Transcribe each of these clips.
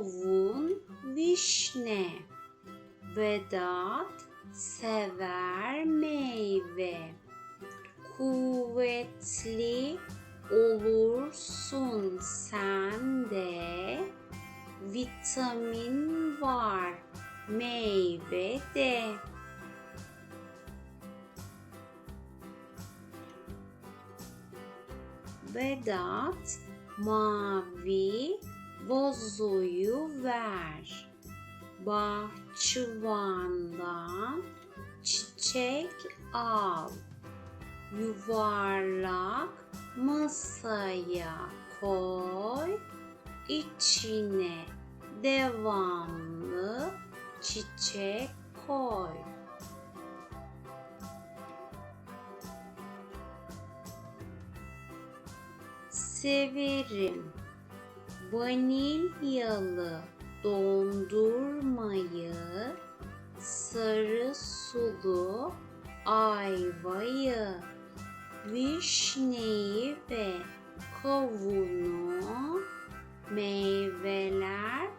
kavun, vişne. Vedat sever meyve. Kuvvetli olursun sen de. Vitamin var meyvede. Vedat mavi vazoyu ver. Bahçıvandan çiçek al. Yuvarlak masaya koy. İçine devamlı çiçek koy. Severim vanilyalı dondurmayı, sarı sulu ayvayı, vişneyi ve kavunu, meyveler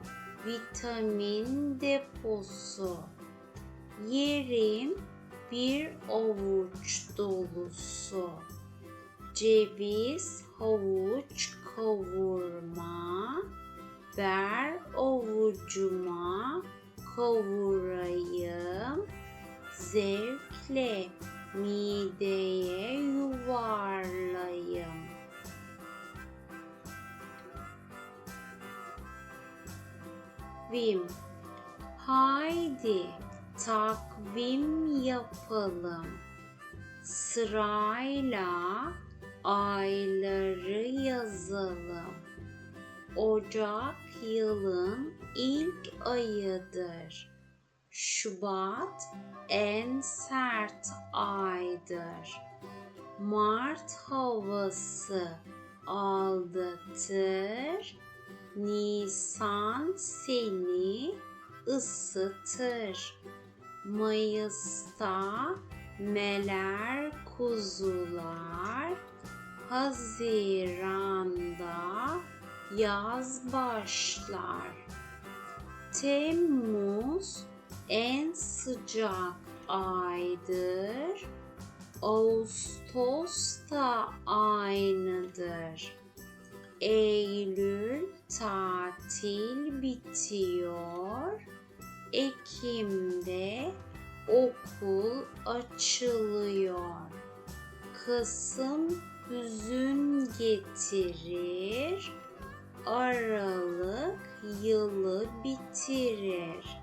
vitamin deposu. Yerim bir avuç dolusu. Ceviz, havuç, kavurma. Ver avucuma kavurayım. Zevkle mideye yuvarlayım. Vim Haydi takvim yapalım. Sırayla ayları yazalım. Ocak yılın ilk ayıdır. Şubat en sert aydır. Mart havası aldatır. Nisan seni ısıtır. Mayıs'ta meler kuzular. Haziranda yaz başlar. Temmuz en sıcak aydır. Ağustos da aynıdır. Eylül tatil bitiyor. Ekim'de okul açılıyor. Kasım hüzün getirir. Aralık yılı bitirir.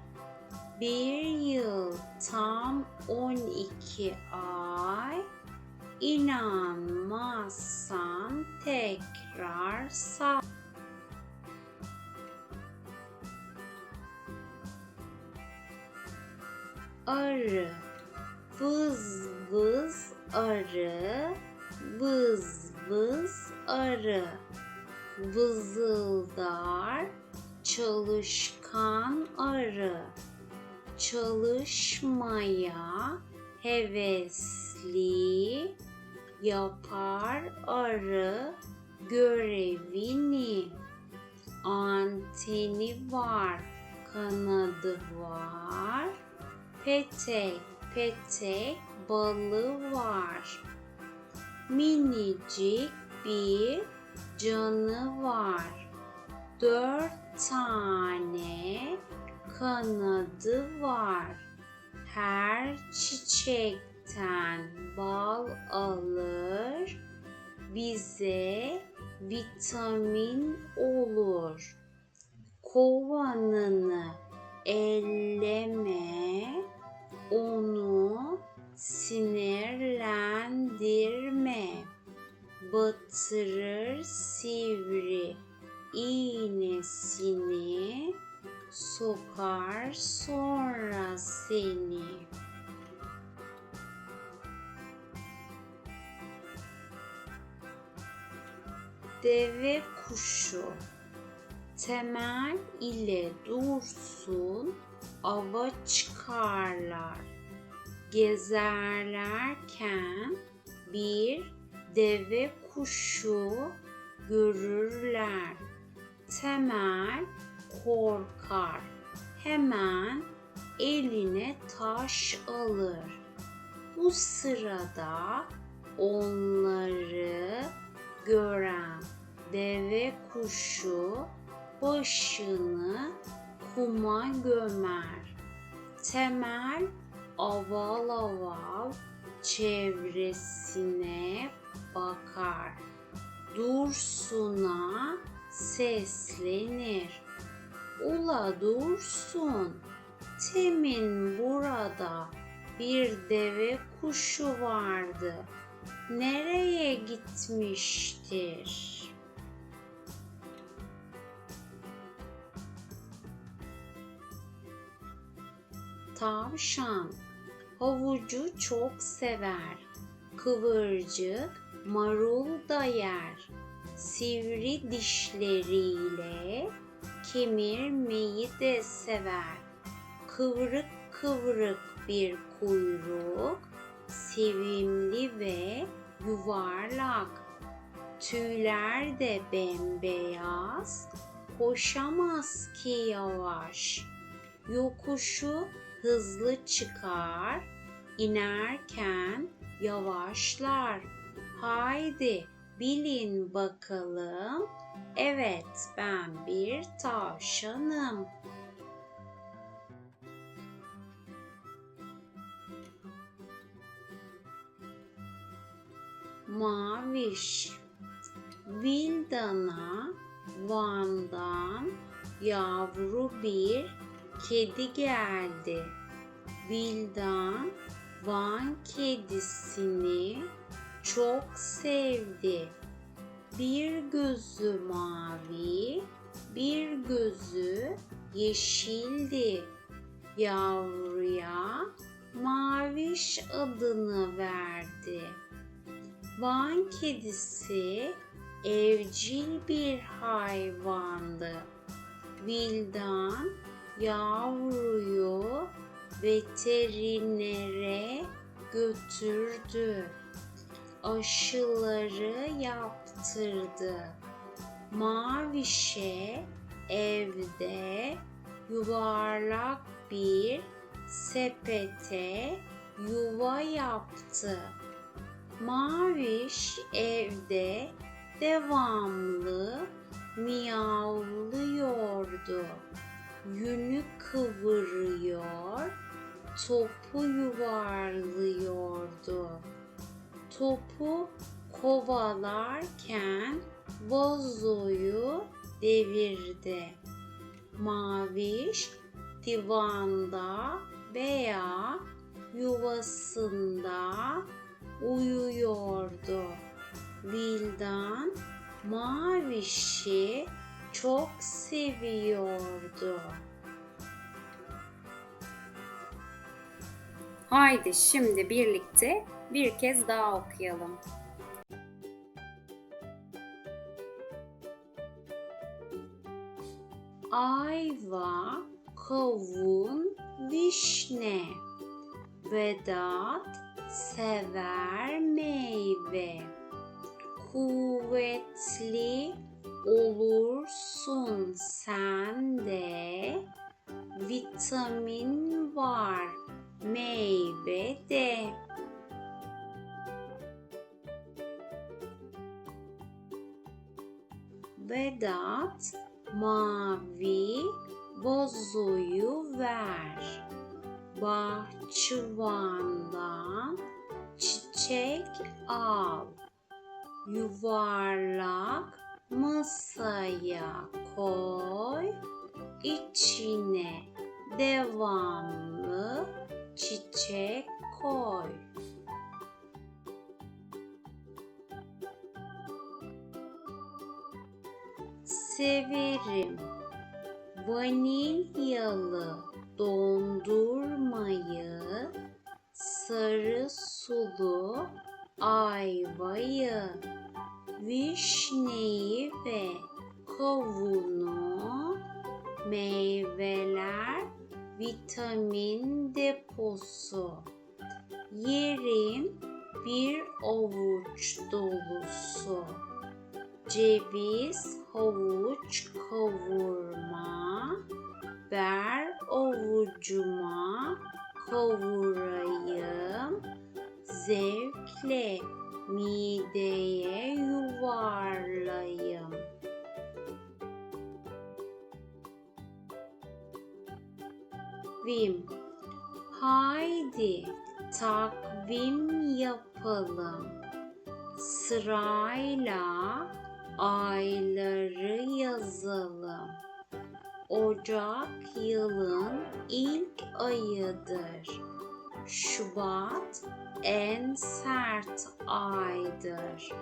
Bir yıl tam 12 ay. İnanmazsan tekrar say. Arı vız vız arı vız vız arı. Vızıldar çalışkan arı. Çalışmaya hevesli yapar arı görevini. Anteni var kanadı var. Petek petek balı var minicik bir canı var. Dört tane kanadı var. Her çiçekten bal alır. Bize vitamin olur. Kovanını elleme, onu sinirlendirme batırır sivri iğnesini sokar sonra seni. Deve kuşu temel ile dursun ava çıkarlar. Gezerlerken bir deve kuşu görürler. Temel korkar. Hemen eline taş alır. Bu sırada onları gören deve kuşu başını kuma gömer. Temel aval aval çevresine bakar. Dursun'a seslenir. Ula dursun, temin burada bir deve kuşu vardı. Nereye gitmiştir? Tavşan havucu çok sever. Kıvırcık marul da yer. Sivri dişleriyle kemirmeyi de sever. Kıvrık kıvrık bir kuyruk, sevimli ve yuvarlak. Tüyler de bembeyaz, koşamaz ki yavaş. Yokuşu hızlı çıkar, inerken yavaşlar. Haydi bilin bakalım. Evet ben bir tavşanım. Maviş Vildan'a Van'dan yavru bir kedi geldi. Vildan Van kedisini çok sevdi. Bir gözü mavi, bir gözü yeşildi. Yavruya Maviş adını verdi. Van kedisi evcil bir hayvandı. Vildan yavruyu veterinere götürdü. Aşıları yaptırdı. Mavişe evde yuvarlak bir sepete yuva yaptı. Maviş evde devamlı miyavlıyordu. Yünü kıvırıyor, topu yuvarlıyordu. Topu kovalarken vazoyu devirdi. Maviş divanda veya yuvasında uyuyordu. Vildan Maviş'i çok seviyordu. Haydi şimdi birlikte bir kez daha okuyalım. Ayva, kavun, vişne. Vedat sever meyve. Kuvvetli olursun sen de. Vitamin var meyvede. Vedat mavi bozuyu ver. Bahçıvandan çiçek al. Yuvarlak masaya koy. İçine devamlı çiçek koy. Severim vanilyalı dondurmayı, sarı sulu ayvayı, vişneyi ve kavunu, meyveler vitamin deposu. Yerim bir avuç dolusu. Ceviz, havuç, kavurma, Ver avucuma kavurayım. Zevkle mideye yuvarlayım. Vim Haydi takvim yapalım. Sırayla ayları yazalım. Ocak yılın ilk ayıdır. Şubat en sert aydır.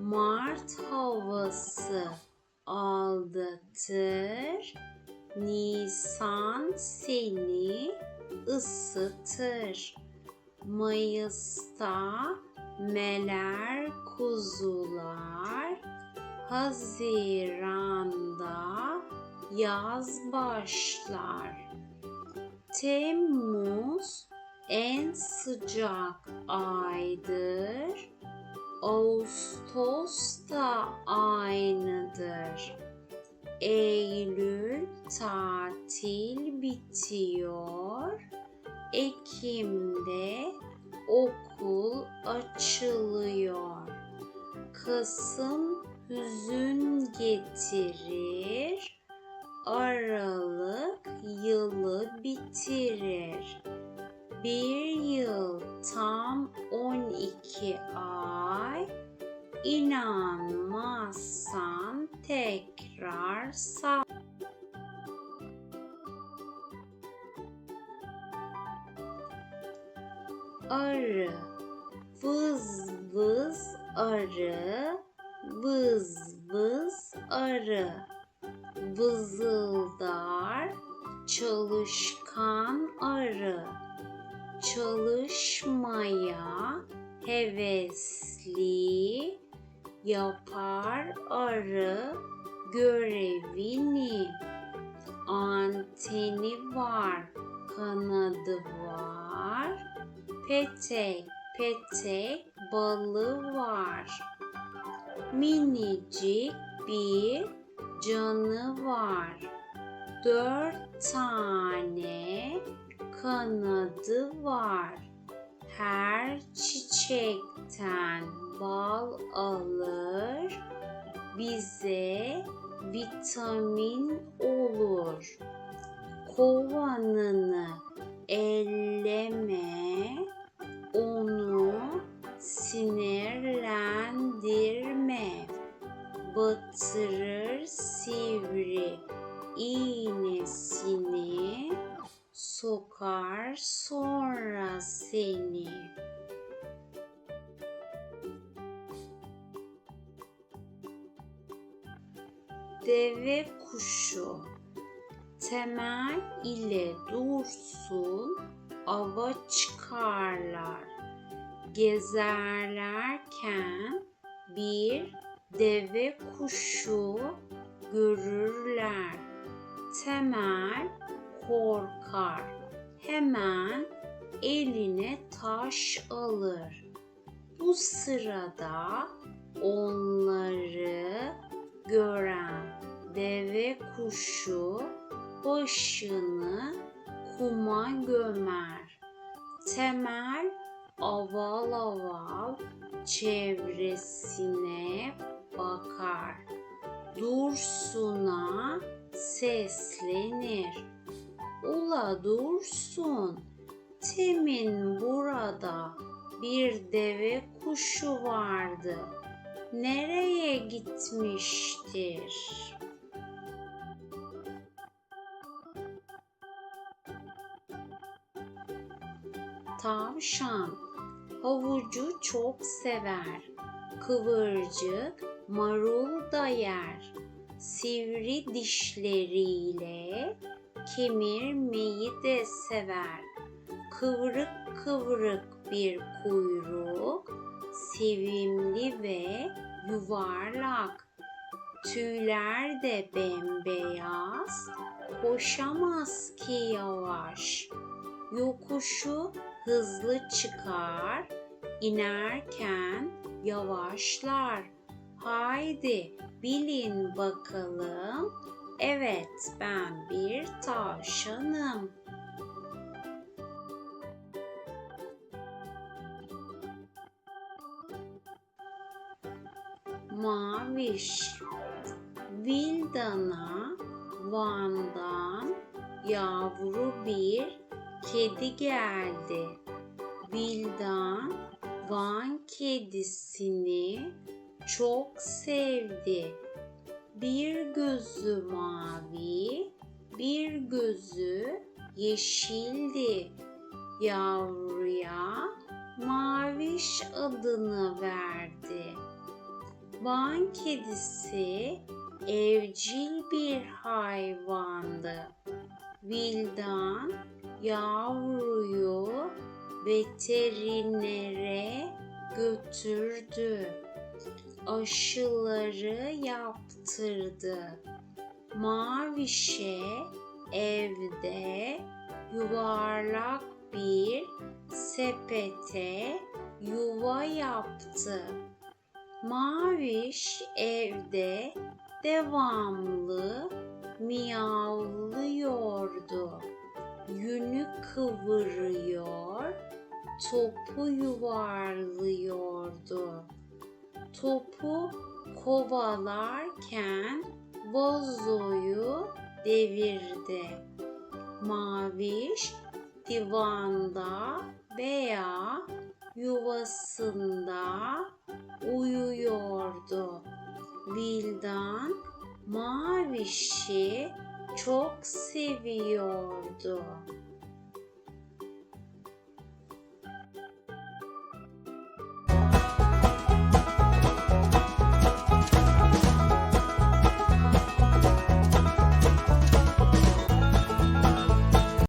Mart havası aldatır. Nisan seni ısıtır. Mayıs'ta meler kuzular. Haziranda yaz başlar. Temmuz en sıcak aydır. Ağustos da aynıdır. Eylül tatil bitiyor. Ekim'de okul açılıyor. Kasım hüzün getirir. Aralık yılı bitirir. Bir yıl tam 12 ay. İnanmazsan tekrar say. Arı. Vız vız arı. Vız vız arı. Vızıldar çalışkan arı. Çalışmaya hevesli yapar arı görevini. Anteni var kanadı var petek petek balı var. Minicik bir canı var. Dört tane kanadı var. Her çiçekten bal alır, bize vitamin olur. Kovanını elleme, onu sinirlendirme. Batırır sivri iğnesini, sokar sonra seni. Deve kuşu temel ile dursun ava çıkarlar. Gezerlerken bir deve kuşu görürler. Temel korkar. Hemen eline taş alır. Bu sırada onları gören deve kuşu başını kuma gömer. Temel aval aval çevresine bakar. Dursun'a seslenir. Ula dursun. Temin burada bir deve kuşu vardı. Nereye gitmiştir? Tavşan havucu çok sever. Kıvırcık marul da yer. Sivri dişleriyle kemirmeyi de sever. Kıvrık kıvrık bir kuyruk, sevimli ve yuvarlak. Tüyler de bembeyaz, koşamaz ki yavaş. Yokuşu hızlı çıkar, inerken yavaşlar. Haydi bilin bakalım Evet, ben bir tavşanım. Maviş Vildan'a Van'dan yavru bir kedi geldi. Vildan Van kedisini çok sevdi. Bir gözü mavi, bir gözü yeşildi. Yavruya Maviş adını verdi. Van kedisi evcil bir hayvandı. Vildan yavruyu veterinere götürdü. Aşıları yaptırdı. Mavişe evde yuvarlak bir sepete yuva yaptı. Maviş evde devamlı miyavlıyordu. Yünü kıvırıyor, topu yuvarlıyordu. Topu kovalarken vazoyu devirdi. Maviş divanda veya yuvasında uyuyordu. Vildan Maviş'i çok seviyordu.